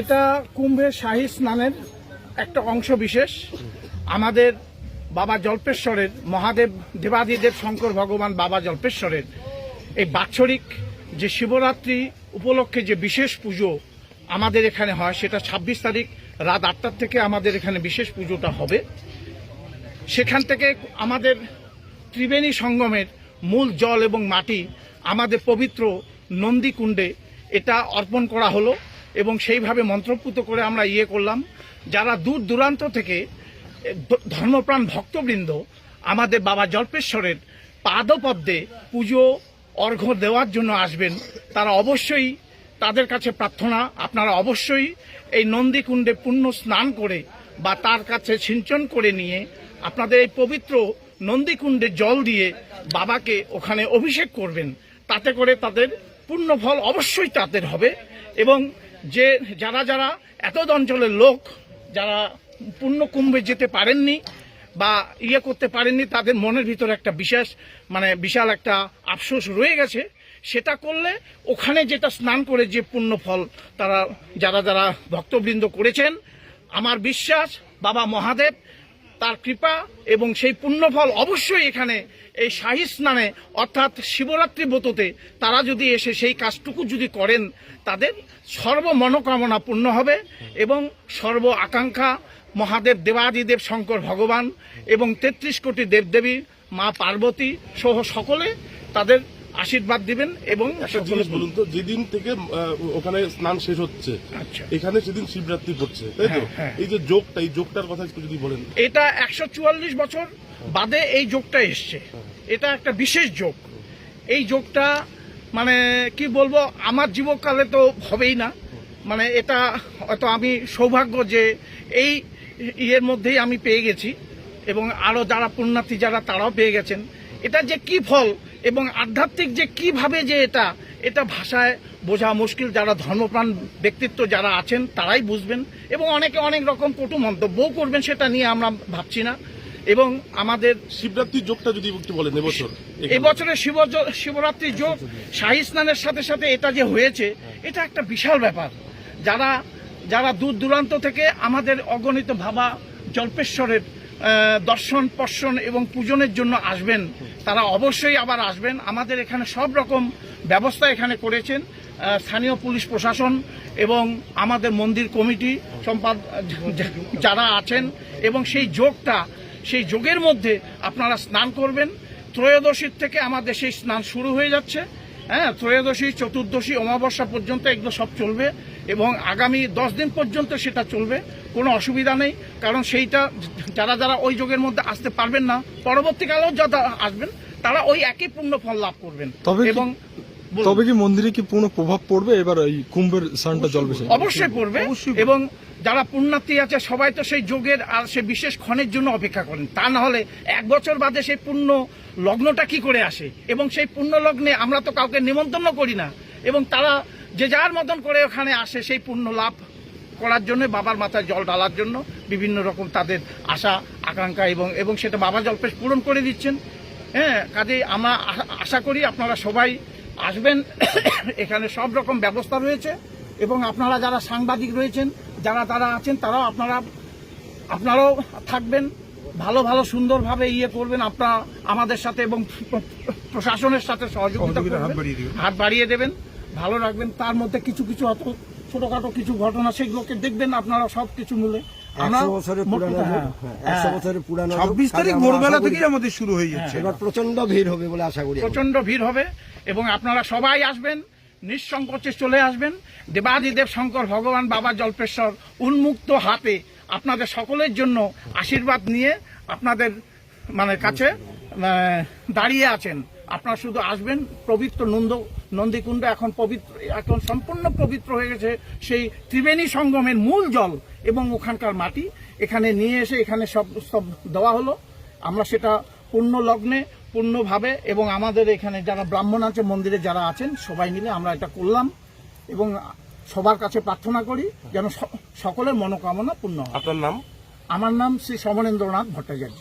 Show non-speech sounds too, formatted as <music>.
এটা কুম্ভের শাহী স্নানের একটা অংশ বিশেষ। আমাদের বাবা জল্পেশ্বরের, মহাদেব দেবাদিদেব শঙ্কর ভগবান বাবা জল্পেশ্বরের এই বাৎসরিক যে শিবরাত্রি উপলক্ষে যে বিশেষ পুজো আমাদের এখানে হয়, সেটা ছাব্বিশ তারিখ রাত আটটার থেকে আমাদের এখানে বিশেষ পুজোটা হবে। সেখান থেকে আমাদের ত্রিবেণী সঙ্গমের মূল জল এবং মাটি আমাদের পবিত্র নন্দীকুণ্ডে এটা অর্পণ করা হলো। এবং সেইভাবে মন্ত্রপুত করে আমরা ইয়ে করলাম। যারা দূর দূরান্ত থেকে ধর্মপ্রাণ ভক্তবৃন্দ, আমাদের বাবা জল্পেশ্বরের পাদপদ্মে পুজো, অর্ঘ্য দেওয়ার জন্য আসবেন, তারা অবশ্যই তাদের কাছে প্রার্থনা। আপনারা অবশ্যই এই নন্দীকুণ্ডে পুণ্য স্নান করে বা তার কাছে সিঞ্চন করে নিয়ে আপনাদের এই পবিত্র নন্দীকুণ্ডে জল দিয়ে বাবাকে ওখানে অভিষেক করবেন। তাতে করে তাদের পূর্ণ ফল অবশ্যই তাদের হবে এবং যে যারা যারা এত অঞ্চলের লোক, যারা পূর্ণ কুম্ভে যেতে পারেননি বা ইয়ে করতে পারেননি, তাদের মনের ভিতরে একটা বিশেষ মানে বিশাল একটা আফসোস রয়ে গেছে। সেটা করলে ওখানে যেটা স্নান করে যে পূর্ণ ফল তারা, যারা যারা ভক্তবৃন্দ করেছেন, আমার বিশ্বাস বাবা মহাদেব তার কৃপা এবং সেই পুণ্যফল অবশ্যই এখানে এই শাহী স্নানে, অর্থাৎ শিবরাত্রি ব্রততে তারা যদি এসে সেই কাজটুকু যদি করেন, তাদের সর্ব মনোকামনা পূর্ণ হবে এবং সর্ব আকাঙ্ক্ষা মহাদেব দেবাদিদেব শঙ্কর ভগবান এবং তেত্রিশ কোটি দেবদেবী মা পার্বতী সহ সকলে তাদের আশীর্বাদ দিবেন এবং জিনিস বলুন তো যেদিন থেকে ওখানে স্নান শেষ হচ্ছে আচ্ছা। এখানে সেদিন শিবরাত্রি পড়ছে তাই তো? হ্যাঁ, হ্যাঁ। এই যে যোগটা এই যোগটার কথা একটু যদি বলেন। এটা একশো চুয়াল্লিশ বছর বাদে এই যোগটা এসছে। এটা একটা বিশেষ যোগ। এই যোগটা মানে কি বলব আমার জীবকালে তো হবেই না। মানে এটা হয়তো আমি সৌভাগ্য যে এই ইয়ের মধ্যেই আমি পেয়ে গেছি এবং আরও যারা পুণ্যার্থী যারা তারাও পেয়ে গেছেন। এটা যে কি ফল এবং আধ্যাত্মিক যে কীভাবে যে এটা এটা ভাষায় বোঝা মুশকিল। যারা ধর্মপ্রাণ ব্যক্তিত্ব যারা আছেন তারাই বুঝবেন এবং অনেকে অনেক রকম কটু মন্তব্যও করবেন সেটা নিয়ে আমরা ভাবছি না। এবং আমাদের শিবরাত্রির যোগটা যদি একটু বলেন এবছর এবছরের শিব শিবরাত্রি যোগ শাহী স্নানের সাথে সাথে এটা যে হয়েছে এটা একটা বিশাল ব্যাপার। যারা যারা দূর দূরান্ত থেকে আমাদের অগণিত ভাবা জল্পেশ্বরের দর্শন পর্শন এবং পূজনের জন্য আসবেন তারা অবশ্যই আবার আসবেন। আমাদের এখানে সব রকম ব্যবস্থা এখানে করেছেন স্থানীয় পুলিশ প্রশাসন এবং আমাদের মন্দির কমিটি সম্পাদ, যারা আছেন এবং সেই যোগটা, সেই যোগের মধ্যে আপনারা স্নান করবেন। ত্রয়োদশীর থেকে আমাদের সেই স্নান শুরু হয়ে যাচ্ছে। হ্যাঁ ত্রয়োদশী, চতুর্দশী, অমাবস্যা পর্যন্ত এগুলো সব চলবে। এবং আগামী দশ দিন পর্যন্ত সেটা চলবে কোনো অসুবিধা নেই কারণ সেইটা যারা যারা ওই যোগের মধ্যে আসতে পারবেন না পরবর্তীকালেও যারা আসবেন তারা ওই একই পূর্ণ ফল লাভ করবেন তবে এবং তবে কি মন্দিরে কি পূর্ণ প্রভাব পড়বে? এবার এই কুম্ভের স্নানটা জল বেশি অবশ্যই পড়বে। এবং যারা পুণ্যার্থী আছে সবাই তো সেই যোগের আর সে বিশেষ ক্ষণের জন্য অপেক্ষা করেন। তা না হলে এক বছর বাদে সেই পূর্ণ লগ্নটা কি করে আসে? এবং সেই পূর্ণ লগ্নে আমরা তো কাউকে নিমন্ত্রণ করি না। এবং তারা যে যার মতন করে ওখানে আসে সেই পুণ্য লাভ করার জন্য বাবার মাথায় জল ঢালার জন্য বিভিন্ন রকম তাদের আশা আকাঙ্ক্ষা এবং এবং সেটা বাবা জলপেশ পূরণ করে দিচ্ছেন। হ্যাঁ কাজেই আমরা আশা- করি আপনারা সবাই আসবেন। <coughs> এখানে সব রকম ব্যবস্থা রয়েছে এবং আপনারা যারা সাংবাদিক রয়েছেন যারা তারা আছেন তারাও আপনারা আপনারাও থাকবেন। ভালো ভালো সুন্দরভাবে ইয়ে করবেন আপনারা আমাদের সাথে এবং প্রশাসনের সাথে সহযোগিতা। হাত বাড়িয়ে দেবেন। ভালো রাখবেন। তার মধ্যে কিছু কিছু অত ছোটখাটো কিছু ঘটনা সেগুলোকে দেখবেন আপনারা সব কিছু মিলে হ্যাঁ, হ্যাঁ, পুরানো ছাব্বিশ তারিখ ভোরবেলা থেকেই আমাদের শুরু হয়ে যাচ্ছে। এবার প্রচণ্ড ভিড় হবে বলে আশা করি। প্রচণ্ড ভিড় হবে এবং আপনারা সবাই আসবেন নিঃসংকোচে চলে আসবেন। দেবাদিদেব শঙ্কর ভগবান বাবা জল্পেশ্বর উন্মুক্ত হাতে আপনাদের সকলের জন্য আশীর্বাদ নিয়ে আপনাদের মানে কাছে দাঁড়িয়ে আছেন। আপনারা শুধু আসবেন পবিত্র নন্দ নন্দীকুণ্ড এখন পবিত্র এখন সম্পূর্ণ পবিত্র হয়ে গেছে সেই ত্রিবেণী সঙ্গমের মূল জল এবং ওখানকার মাটি। এখানে নিয়ে এসে এখানে সব সব দেওয়া হলো। আমরা সেটা পূর্ণ লগ্নে পূর্ণভাবে এবং আমাদের এখানে যারা ব্রাহ্মণ আছে মন্দিরে যারা আছেন সবাই মিলে আমরা এটা করলাম এবং সবার কাছে প্রার্থনা করি যেন সকলের মনোকামনা পূর্ণ হয়। আপনার নাম? আমার নাম শ্রী সমরেন্দ্রনাথ ভট্টাচার্য।